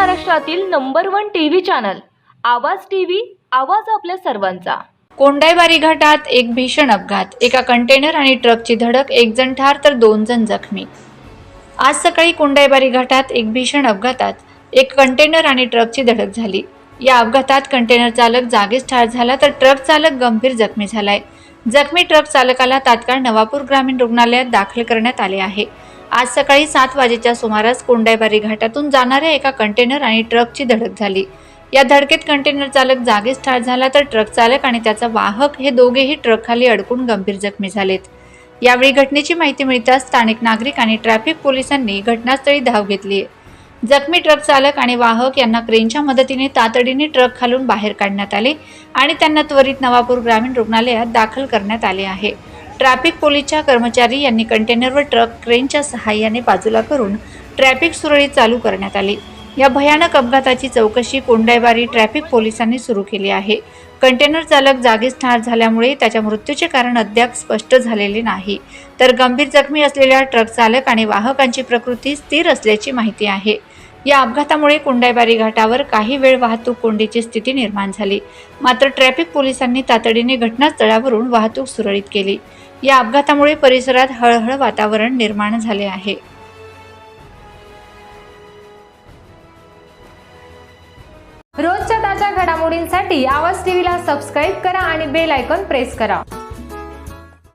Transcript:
महाराष्ट्रातील number one TV channel Awaaz TV Awaaz आपल्या सर्वांचा. कोंडाईबारी घाटात एक भीषण अपघात. एका कंटेनर आणि ट्रकची धडक एक जण ठार तर दोन जण जखमी. आज सकाळी कोंडाईबारी घाटात एक भीषण अपघातात एक कंटेनर आणि ट्रकची धडक झाली. या अपघातात कंटेनर चालक जागीच ठार झाला तर ट्रक चालक गंभीर जखमी झालाय. जखमी ट्रक चालकाला तात्काळ नवापूर ग्रामीण रुग्णालयात दाखल करण्यात आले आहे. आज सकाळी सात वाजेच्या सुमारास कोंडाईबारी घाटातून जाणाऱ्या एका कंटेनर आणि ट्रकची धडक झाली. या धडकेत कंटेनर चालक जागीच ठार झाला तर ट्रक चालक आणि त्याचा वाहक हे दोघेही ट्रकखाली अडकून गंभीर जखमी झालेत. यावेळी घटनेची माहिती मिळताच स्थानिक नागरिक आणि ट्रॅफिक पोलिसांनी घटनास्थळी धाव घेतली जखमी ट्रक चालक आणि वाहक यांना क्रेनच्या मदतीने तातडीने ट्रक खालून बाहेर काढण्यात आले आणि त्यांना त्वरित नवापूर ग्रामीण रुग्णालयात दाखल करण्यात आले आहे. ट्रॅफिक पोलीसच्या कर्मचारी यांनी कंटेनरवर ट्रक क्रेनच्या सहाय्याने बाजूला करून ट्रॅफिक सुरळीत चालू करण्यात आली. या भयानक अपघाताची चौकशी कोंडाईबारी ट्रॅफिक पोलिसांनी सुरू केली आहे. कंटेनर चालक जागीच ठार झाल्यामुळे त्याच्या मृत्यूचे कारण अद्याप स्पष्ट झालेले नाही. तर गंभीर जखमी असलेल्या ट्रक चालक आणि वाहकांची प्रकृती स्थिर असल्याची माहिती आहे. या अपघातामुळे कुंडाईबारी घाटावर काही वेळ वाहतूक कोंडीची स्थिती निर्माण झाली. मात्र ट्रॅफिक पोलिसांनी तातडीने घटनास्थळावरून वाहतूक सुरळीत केली. या अपघातामुळे परिसरात हळहळ वातावरण निर्माण झाले आहे. रोजच्या ताज्या घडामोडींसाठी आवाज टीव्हीला सबस्क्राईब करा आणि बेल आयकॉन प्रेस करा.